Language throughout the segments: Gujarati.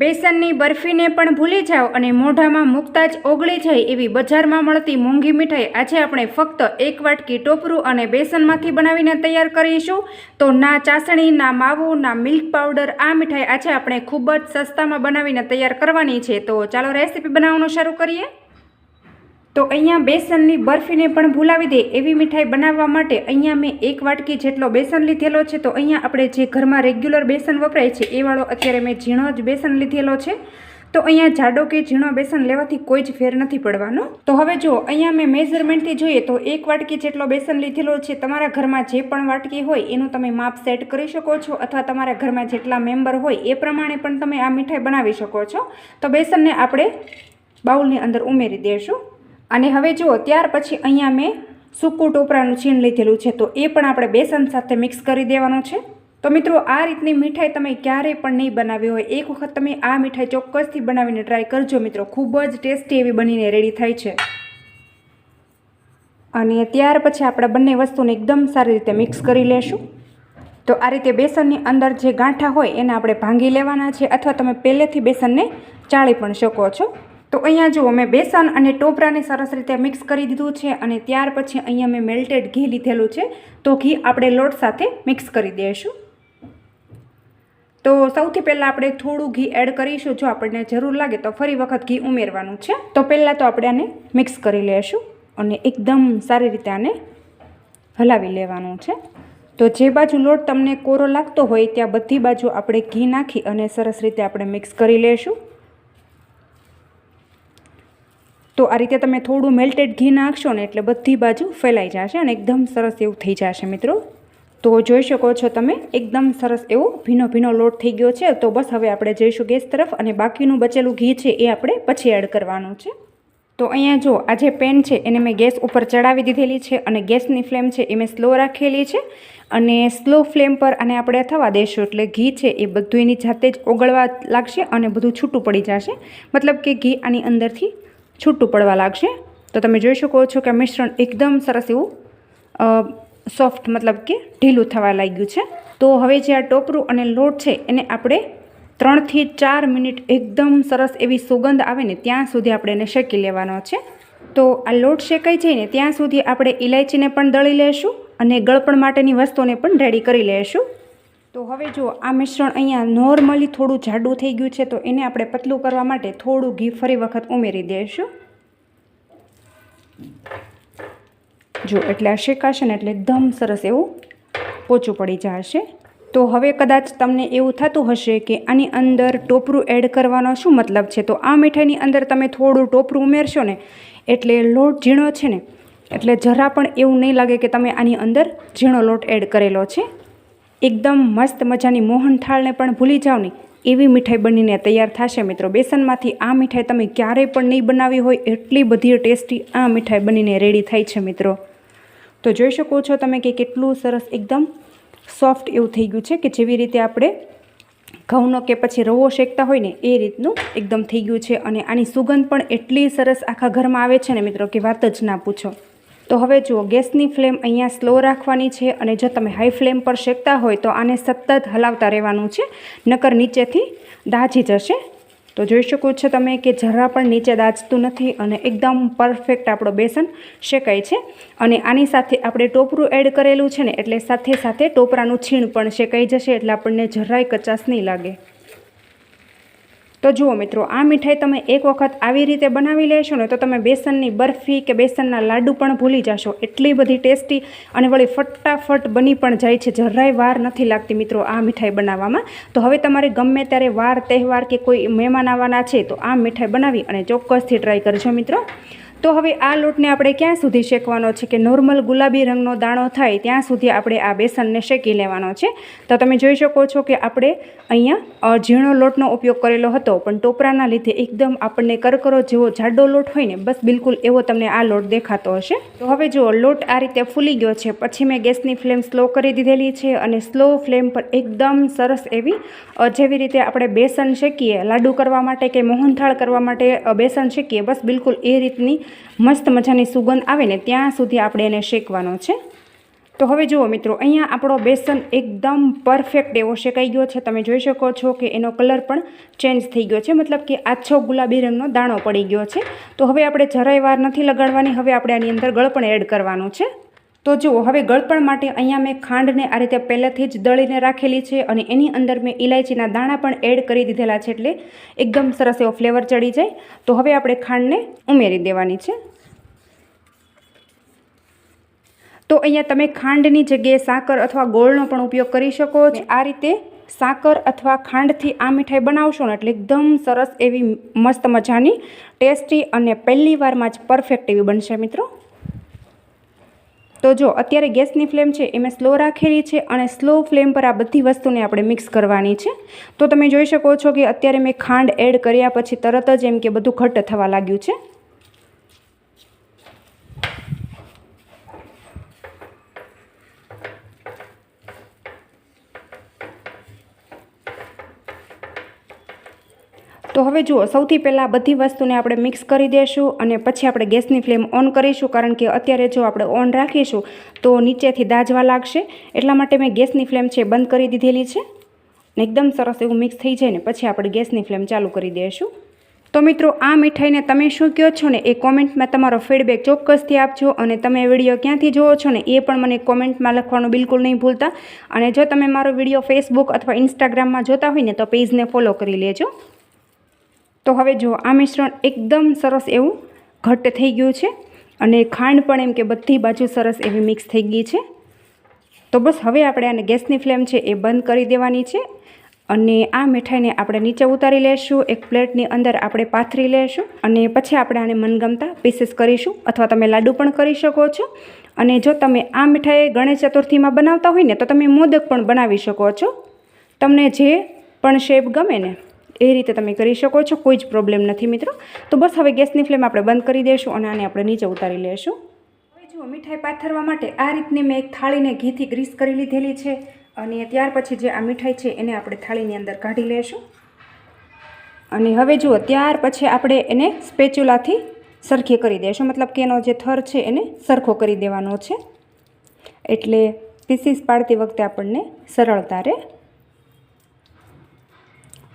બેસનની બરફીને પણ ભૂલી જાઓ અને મોઢામાં મૂકતા જ ઓગળી જાય એવી બજારમાં મળતી મોંઘી મીઠાઈ આજે આપણે ફક્ત એક વાટકી ટોપરું અને બેસનમાંથી બનાવીને તૈયાર કરીશું. તો ના ચાસણી, ના માવો, ના મિલ્ક પાવડર, આ મીઠાઈ આજે આપણે ખૂબ જ સસ્તામાં બનાવીને તૈયાર કરવાની છે. તો ચાલો રેસીપી બનાવવાનું શરૂ કરીએ. તો અહીંયા બેસનની બરફીને પણ ભૂલાવી દે એવી મીઠાઈ બનાવવા માટે અહીંયા મેં એક વાટકી જેટલો બેસન લીધેલો છે. તો અહીંયા આપણે જે ઘરમાં રેગ્યુલર બેસન વપરાય છે એ વાળો અત્યારે મેં ઝીણો જ બેસન લીધેલો છે. તો અહીંયા જાડો કે ઝીણો બેસન લેવાથી કોઈ જ ફેર નથી પડવાનો. તો હવે જો અહીંયા મેં મેઝરમેન્ટથી જોઈએ તો એક વાટકી જેટલો બેસન લીધેલો છે તમારા ઘરમાં જે પણ વાટકી હોય એનું તમે માપ સેટ કરી શકો છો અથવા તમારા ઘરમાં જેટલા મેમ્બર હોય એ પ્રમાણે પણ તમે આ મીઠાઈ બનાવી શકો છો. તો બેસનને આપણે બાઉલની અંદર ઉમેરી દઈશું અને હવે જુઓ, ત્યાર પછી અહીંયા મેં સૂકું ટોપરાનું છીણ લીધેલું છે. તો એ પણ આપણે બેસન સાથે મિક્સ કરી દેવાનું છે. તો મિત્રો, આ રીતની મીઠાઈ તમે ક્યારેય પણ નહીં બનાવી હોય. એક વખત તમે આ મીઠાઈ ચોક્કસથી બનાવીને ટ્રાય કરજો મિત્રો. ખૂબ જ ટેસ્ટી એવી બનીને રેડી થાય છે. અને ત્યાર પછી આપણે બંને વસ્તુને એકદમ સારી રીતે મિક્સ કરી લેશું. તો આ રીતે બેસનની અંદર જે ગાંઠા હોય, એને આપણે ભાંગી લેવાના છે. અથવા તમે પહેલેથી બેસનને ચાળી પણ શકો છો. તો અહીંયા જુઓ મેં બેસન અને ટોપરાને સરસ રીતે મિક્સ કરી દીધું છે અને ત્યાર પછી અહીંયા મેં મેલ્ટેડ ઘી લીધેલું છે, તો ઘી આપણે લોટ સાથે મિક્સ કરી દઈશું. તો સૌથી પહેલાં આપણે થોડું ઘી એડ કરીશું, જો આપણને જરૂર લાગે તો ફરી વખત ઘી ઉમેરવાનું છે. તો પહેલાં તો આપણે આને મિક્સ કરી લેશું અને એકદમ સારી રીતે આને હલાવી લેવાનું છે. તો જે બાજુ લોટ તમને કોરો લાગતો હોય, ત્યાં બધી બાજુ આપણે ઘી નાખી અને સરસ રીતે આપણે મિક્સ કરી લેશું તો આ રીતે તમે થોડું મેલ્ટેડ ઘી નાખશો ને એટલે બધી બાજુ ફેલાઈ જશે અને એકદમ સરસ એવું થઈ જશે મિત્રો. તો જોઈ શકો છો તમે, એકદમ સરસ એવો ભીનો ભીનો લોટ થઈ ગયો છે. તો બસ હવે આપણે જઈશું ગેસ તરફ અને બાકીનું બચેલું ઘી છે એ આપણે પછી એડ કરવાનું છે. તો અહીંયા જો, આ જે પેન છે એને મેં ગેસ ઉપર ચડાવી દીધેલી છે અને ગેસની ફ્લેમ છે એ મેં સ્લો રાખેલી છે. અને સ્લો ફ્લેમ પર આને આપણે થવા દઈશું એટલે ઘી છે એ બધું એની જાતે જ ઓગળવા લાગશે અને બધું છૂટું પડી જશે. મતલબ કે ઘી આની અંદરથી છૂટું પડવા લાગશે. તો તમે જોઈ શકો છો કે મિશ્રણ એકદમ સરસ એવું સોફ્ટ મતલબ કે ઢીલું થવા લાગ્યું છે. તો હવે જે આ ટોપરું અને લોટ છે એને આપણે ત્રણથી ચાર મિનિટ એકદમ સરસ એવી સુગંધ આવે ને ત્યાં સુધી આપણે એને શેકી લેવાનો છે. તો આ લોટ શેકાઈ જાય ને ત્યાં સુધી આપણે ઇલાયચીને પણ દળી લઈશું અને ગળપણ માટેની વસ્તુને પણ રેડી કરી લેશું. તો હવે જો આ મિશ્રણ અહીંયા નોર્મલી થોડું જાડું થઈ ગયું છે, તો એને આપણે પતલું કરવા માટે થોડું ઘી ફરી વખત ઉમેરી દઈશું. જો એટલે આ શેકાશે ને એટલે એકદમ સરસ એવું પોચું પડી જશે. તો હવે કદાચ તમને એવું થતું હશે કે આની અંદર ટોપરું એડ કરવાનો શું મતલબ છે? તો આ મીઠાઈની અંદર તમે થોડું ટોપરું ઉમેરશો ને, એટલે લોટ ઝીણો છે ને, એટલે જરા પણ એવું નહીં લાગે કે તમે આની અંદર ઝીણો લોટ એડ કરેલો છે. એકદમ મસ્ત મજાની મોહનથાળને પણ ભૂલી જાઓ ને, એવી મીઠાઈ બનીને તૈયાર થશે મિત્રો. બેસનમાંથી આ મીઠાઈ તમે ક્યારેય પણ નહીં બનાવી હોય, એટલી બધી ટેસ્ટી આ મીઠાઈ બનીને રેડી થાય છે મિત્રો. તો જોઈ શકો છો તમે કે કેટલું સરસ એકદમ સોફ્ટ એવું થઈ ગયું છે કે જેવી રીતે આપણે ઘઉંનો કે પછી રવો શેકતા હોય ને, એ રીતનું એકદમ થઈ ગયું છે. અને આની સુગંધ પણ એટલી સરસ આખા ઘરમાં આવે છે ને મિત્રો કે વાત જ ના પૂછો. તો હવે જુઓ, ગેસની ફ્લેમ અહીંયા સ્લો રાખવાની છે અને જો તમે હાઈ ફ્લેમ પર શેકતા હોય તો આને સતત હલાવતા રહેવાનું છે, નકર નીચેથી દાજી જશે. તો જોઈ શકો છો તમે કે જરા પણ નીચે દાજતું નથી અને એકદમ પરફેક્ટ આપણો બેસન શેકાય છે. અને આની સાથે આપણે ટોપરું એડ કરેલું છે ને, એટલે સાથે સાથે ટોપરાનું છીણ પણ શેકાઈ જશે એટલે આપણને જરાય કચાશ નહીં લાગે. તો જુઓ મિત્રો, આ મીઠાઈ તમે એક વખત આવી રીતે બનાવી લેશો ને તો તમે બેસનની બરફી કે બેસનના લાડુ પણ ભૂલી જશો. એટલી બધી ટેસ્ટી અને વળી ફટાફટ બની પણ જાય છે. જરાય વાર નથી લાગતી મિત્રો આ મીઠાઈ બનાવવામાં. તો હવે તમારે ગમે ત્યારે વાર, તહેવાર કે કોઈ મહેમાન આવવાના છે તો આ મીઠાઈ બનાવી અને ચોક્કસથી ટ્રાય કરજો મિત્રો. તો હવે આ લોટને આપણે ક્યાં સુધી શેકવાનો છે કે નોર્મલ ગુલાબી રંગનો દાણો થાય ત્યાં સુધી આપણે આ બેસનને શેકી લેવાનો છે. તો તમે જોઈ શકો છો કે આપણે અહીંયા ઝીણો લોટનો ઉપયોગ કરેલો હતો, પણ ટોપરાના લીધે એકદમ આપણને કરકરો જેવો જાડો લોટ હોય ને, બસ બિલકુલ એવો તમને આ લોટ દેખાતો હશે. તો હવે જો લોટ આ રીતે ફૂલી ગયો છે. પછી મેં ગેસની ફ્લેમ સ્લો કરી દીધેલી છે અને સ્લો ફ્લેમ પર એકદમ સરસ એવી જેવી રીતે આપણે બેસન શેકીએ, લાડુ કરવા માટે કે મોહનથાળ કરવા માટે બેસન શેકીએ, બસ બિલકુલ એ રીતની મસ્ત મજાની સુગંધ આવે ને ત્યાં સુધી આપણે એને શેકવાનો છે. તો હવે જુઓ મિત્રો, અહીંયા આપણો બેસન એકદમ પરફેક્ટ એવો શેકાઈ ગયો છે. તમે જોઈ શકો છો કે એનો કલર પણ ચેન્જ થઈ ગયો છે. મતલબ કે આછો ગુલાબી રંગનો દાણો પડી ગયો છે. તો હવે આપણે જરાય વાર નથી લગાડવાની. હવે આપણે આની અંદર ગળપણ એડ કરવાનું છે. તો જુઓ હવે ગળપણ માટે અહીંયા મેં ખાંડને આ રીતે પહેલેથી જ દળીને રાખેલી છે અને એની અંદર મેં ઇલાયચીના દાણા પણ એડ કરી દીધેલા છે એટલે એકદમ સરસ એવો ફ્લેવર ચડી જાય. તો હવે આપણે ખાંડને ઉમેરી દેવાની છે. તો અહીંયા તમે ખાંડની જગ્યાએ સાકર અથવા ગોળનો પણ ઉપયોગ કરી શકો છો. આ રીતે સાકર અથવા ખાંડથી આ મીઠાઈ બનાવશો ને એટલે એકદમ સરસ એવી મસ્ત મજાની ટેસ્ટી અને પહેલી વારમાં જ પરફેક્ટ એવી બનશે મિત્રો. તો જો, અત્યારે ગેસની ફ્લેમ છે એ મેં સ્લો રાખેલી છે અને સ્લો ફ્લેમ પર આ બધી વસ્તુને આપણે મિક્સ કરવાની છે. તો તમે જોઈ શકો છો કે અત્યારે મેં ખાંડ એડ કર્યા પછી તરત જ એમ કે બધું ઘટ્ટ થવા લાગ્યું છે. તો હવે જુઓ, સૌથી પહેલાં બધી વસ્તુને આપણે મિક્સ કરી દઈશું અને પછી આપણે ગેસની ફ્લેમ ઓન કરીશું કારણ કે અત્યારે જો આપણે ઓન રાખીશું તો નીચેથી દાજવા લાગશે. એટલા માટે મેં ગેસની ફ્લેમ છે બંધ કરી દીધેલી છે. ને એકદમ સરસ એવું મિક્સ થઈ જાય ને પછી આપણે ગેસની ફ્લેમ ચાલુ કરી દઈશું તો મિત્રો, આ મીઠાઈને તમે શું કહો છો ને એ કોમેન્ટમાં તમારો ફીડબેક ચોક્કસથી આપજો અને તમે વીડિયો ક્યાંથી જુઓ છો ને એ પણ મને કોમેન્ટમાં લખવાનું બિલકુલ નહીં ભૂલતા. અને જો તમે મારો વીડિયો ફેસબુક અથવા ઇન્સ્ટાગ્રામમાં જોતા હોય ને તો પેજને ફોલો કરી લેજો. તો હવે જો આ મિશ્રણ એકદમ સરસ એવું ઘટ્ટ થઈ ગયું છે અને ખાંડ પણ એમ કે બધી બાજુ સરસ એવી મિક્સ થઈ ગઈ છે. તો બસ હવે આપણે આને ગેસની ફ્લેમ છે એ બંધ કરી દેવાની છે અને આ મીઠાઈને આપણે નીચે ઉતારી લેશું, એક પ્લેટની અંદર આપણે પાથરી લેશું અને પછી આપણે આને મનગમતા પીસીસ કરીશું અથવા તમે લાડુ પણ કરી શકો છો. અને જો તમે આ મીઠાઈ ગણેશ ચતુર્થીમાં બનાવતા હોય ને તો તમે મોદક પણ બનાવી શકો છો. તમને જે પણ શેપ ગમે ને. એ રીતે તમે કરી શકો છો, કોઈ જ પ્રોબ્લેમ નથી મિત્રો. તો બસ હવે ગેસની ફ્લેમ આપણે બંધ કરી દઈશું અને આને આપણે નીચે ઉતારી લઈશું. હવે જુઓ, મીઠાઈ પાથરવા માટે આ રીતની મેં એક થાળીને ઘીથી ગ્રીસ કરી લીધેલી છે અને ત્યાર પછી જે આ મીઠાઈ છે એને આપણે થાળીની અંદર કાઢી લઈશું. અને હવે જુઓ, ત્યાર પછી આપણે એને સ્પેચ્યુલાથી સરખી કરી દઈશું. મતલબ કે એનો જે થર છે એને સરખો કરી દેવાનો છે. એટલે પીસીસ પાડતી વખતે આપણને સરળતા રહે.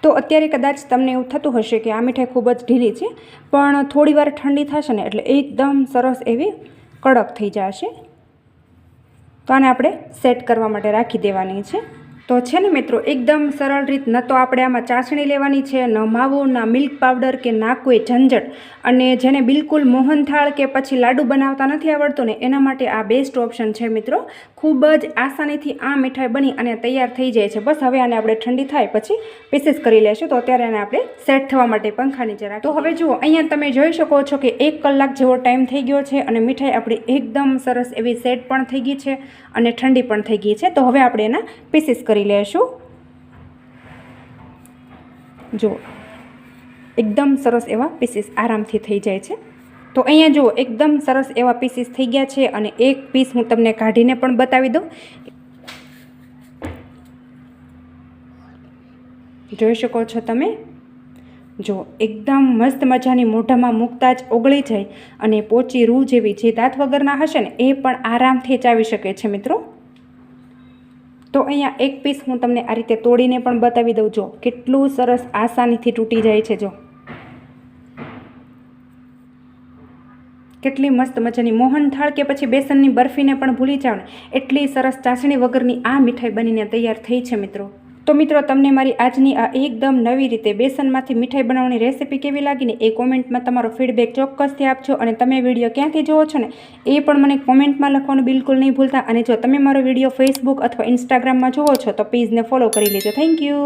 તો અત્યારે કદાચ તમને એવું થતું હશે કે આ મીઠાઈ ખૂબ જ ઢીલી છે, પણ થોડી વાર ઠંડી થશે ને એટલે એકદમ સરસ એવી કડક થઈ જશે. તો આને આપણે સેટ કરવા માટે રાખી દેવાની છે. તો છે ને મિત્રો, એકદમ સરળ રીત, ન તો આપણે આમાં ચાસણી લેવાની છે, ન માવો, ના મિલ્ક પાવડર કે ના કોઈ ઝંઝટ. અને જેને બિલકુલ મોહનથાળ કે પછી લાડુ બનાવતા નથી આવડતું ને, એના માટે આ બેસ્ટ ઓપ્શન છે મિત્રો. ખૂબ જ આસાનીથી આ મીઠાઈ બની અને તૈયાર થઈ જાય છે. બસ હવે આને આપણે ઠંડી થાય પછી પીસીસ કરી લેશું. તો અત્યારે આને આપણે સેટ થવા માટે પંખાની જરા તો હવે જુઓ, અહીંયા તમે જોઈ શકો છો કે એક કલાક જેવો ટાઈમ થઈ ગયો છે અને મીઠાઈ આપણી એકદમ સરસ એવી સેટ પણ થઈ ગઈ છે અને ઠંડી પણ થઈ ગઈ છે. તો હવે આપણે એના પીસીસ કરી લેશું. જુઓ, એકદમ સરસ એવા પીસીસ આરામથી થઈ જાય છે. તો અહીંયા જુઓ, એકદમ સરસ એવા પીસીસ થઈ ગયા છે અને એક પીસ હું તમને કાઢીને પણ બતાવી દઉં. જોઈ શકો છો તમે? જો એકદમ મસ્ત મજાની મોઢામાં મૂકતા જ ઓગળી જાય અને પોચી રૂ જેવી જે દાંત વગરના હશે ને, એ પણ આરામથી ચાવી શકે છે મિત્રો. તો અહીંયા એક પીસ હું તમને આ રીતે તોડીને પણ બતાવી દઉં જો કેટલું સરસ આસાનીથી તૂટી જાય છે જો. કેટલી મસ્ત મજાની મોહનથાળ કે પછી બેસનની બરફીને પણ ભૂલી જાવ એટલી સરસ ચાસણી વગરની આ મીઠાઈ બનીને તૈયાર થઈ છે મિત્રો. તો મિત્રો, તમને મારી આજની આ એકદમ નવી રીતે બેસનમાંથી મીઠાઈ બનાવવાની રેસીપી કેવી લાગીને એ કોમેન્ટમાં તમારો ફીડબેક ચોક્કસથી આપજો અને તમે વીડિયો ક્યાંથી જુઓ છો ને એ પણ મને કોમેન્ટમાં લખવાનું બિલકુલ નહીં ભૂલતા. અને જો તમે મારો વીડિયો ફેસબુક અથવા ઇન્સ્ટાગ્રામમાં જુઓ છો તો પેજને ફોલો કરી લેજો. Thank you